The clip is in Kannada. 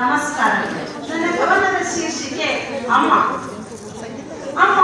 ನಮಸ್ಕಾರ. ನನ್ನ ಕವನದ ಶೀರ್ಷಿಕೆ ಅಮ್ಮ. ಅಮ್ಮ